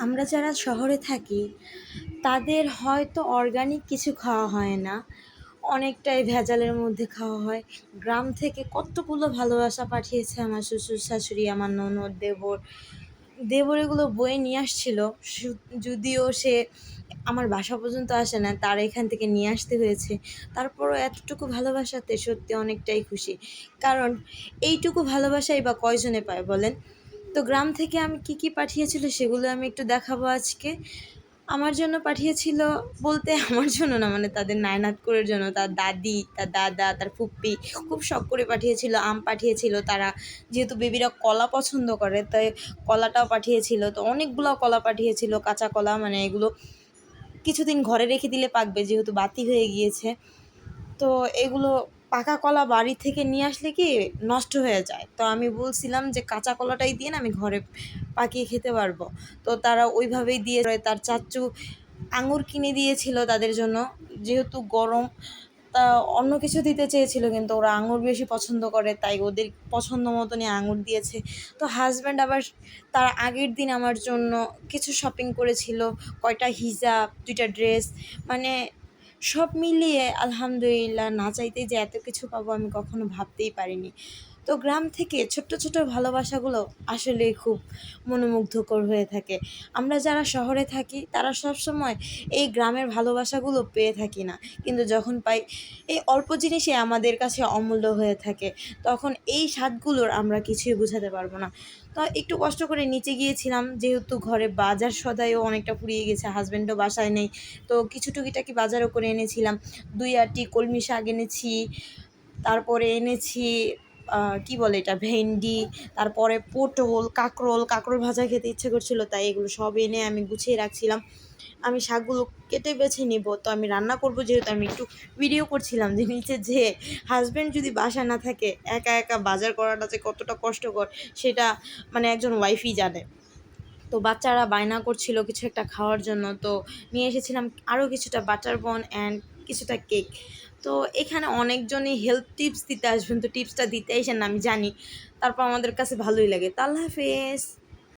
আমরা যারা শহরে থাকি, তাদের হয়তো অর্গানিক কিছু খাওয়া হয় না। অনেকটাই ভেজালের মধ্যে খাওয়া হয়। গ্রাম থেকে কতগুলো ভালোবাসা পাঠিয়েছে আমার শ্বশুর শাশুড়ি, আমার ননদ, দেবর। দেবর এগুলো বয়ে নিয়ে আসছিল। যদিও সে আমার বাসা পর্যন্ত আসে না, তার এখান থেকে নিয়ে আসতে হয়েছে। তারপরও এতটুকু ভালোবাসাতে সত্যি অনেকটাই খুশি। কারণ এইটুকু ভালোবাসাই বা কয়জনে পায় বলেন? তো গ্রাম থেকে আমি কি কি পাঠিয়েছিল সেগুলো আমি একটু দেখাবো আজকে। আমার জন্য পাঠিয়েছিল বলতে আমার জন্য না মানে তাদের নায়নাতকুরের জন্য। তার দাদি, তার দাদা, তার ফুপ্পি খুব শখ করে পাঠিয়েছিল, আম পাঠিয়েছিল তারা। যেহেতু বেবিরা কলা পছন্দ করে, তাই কলাটাও পাঠিয়েছিল। তো অনেকগুলো কলা পাঠিয়েছিল, কাঁচা কলা মানে এগুলো কিছুদিন ঘরে রেখে দিলে পাকবে, যেহেতু বাতি হয়ে গিয়েছে। তো এগুলো পাকা কলা বাড়ি থেকে নিয়ে আসলে কি নষ্ট হয়ে যায়। তো আমি বলছিলাম যে কাঁচা কলাটাই দিয়ে না আমি ঘরে পাকিয়ে খেতে পারব। তো তারা ওইভাবেই দিয়ে তার চাচু আঙুর কিনে দিয়েছিল তাদের জন্য। যেহেতু গরম, তা অন্য কিছু দিতে চেয়েছিল কিন্তু ওরা আঙুর বেশি পছন্দ করে, তাই ওদের পছন্দ মতনই আঙুর দিয়েছে। তো হাজব্যান্ড আবার তার আগের দিন আমার জন্য কিছু শপিং করেছিল, কয়টা হিজাব, দুইটা ড্রেস মানে সব মিলিয়ে আলহামদুলিল্লাহ না চাইতে যে এত কিছু পাবো আমি কখনো ভাবতেই পারিনি। তো গ্রাম থেকে ছোট্ট ছোট্ট ভালোবাসাগুলো আসলেই খুব মনোমুগ্ধকর হয়ে থাকে। আমরা যারা শহরে থাকি, তারা সব সময় এই গ্রামের ভালোবাসাগুলো পেয়ে থাকি না। কিন্তু যখন পাই, এই অল্প জিনিসে আমাদের কাছে অমূল্য হয়ে থাকে। তখন এই স্বাদগুলোর আমরা কিছুই বোঝাতে পারব না। তো একটু কষ্ট করে নিচে গিয়েছিলাম, যেহেতু ঘরে বাজার সদাইও অনেকটা ফুরিয়ে গেছে হাজব্যান্ডও বাসায় নেই। তো কিছু টুকিটাকি বাজারও করে এনেছিলাম। দুই আটি কলমি শাক এনেছি, তারপরে এনেছি কি বলে এটা, ভেন্ডি, তারপরে পটল, কাঁকরোল কাঁকরোল ভাজা খেতে ইচ্ছে করছিল, তাই এগুলো সব এনে আমি গুছিয়ে রাখছিলাম। আমি শাকগুলো কেটে বেছে নিব, তো আমি রান্না করব যেহেতু আমি একটু ভিডিও করছিলাম যে নিচে যে হাজব্যান্ড যদি বাসা না থাকে, একা একা বাজার করাটা যে কতটা কষ্টকর, সেটা মানে একজন ওয়াইফই জানে। তো বাচ্চারা বায়না করছিল কিছু একটা খাওয়ার জন্য, তো নিয়ে এসেছিলাম আরও কিছুটা বাটার বন অ্যান্ড কিছুটা কেক। তো এখানে অনেকজনই হেলথ টিপস দিতে আসবেন। তো টিপসটা দিতে আসেন আমি জানি। তারপর আমাদের কাছে ভালোই লাগে। তা আল্লাহ হাফেজ।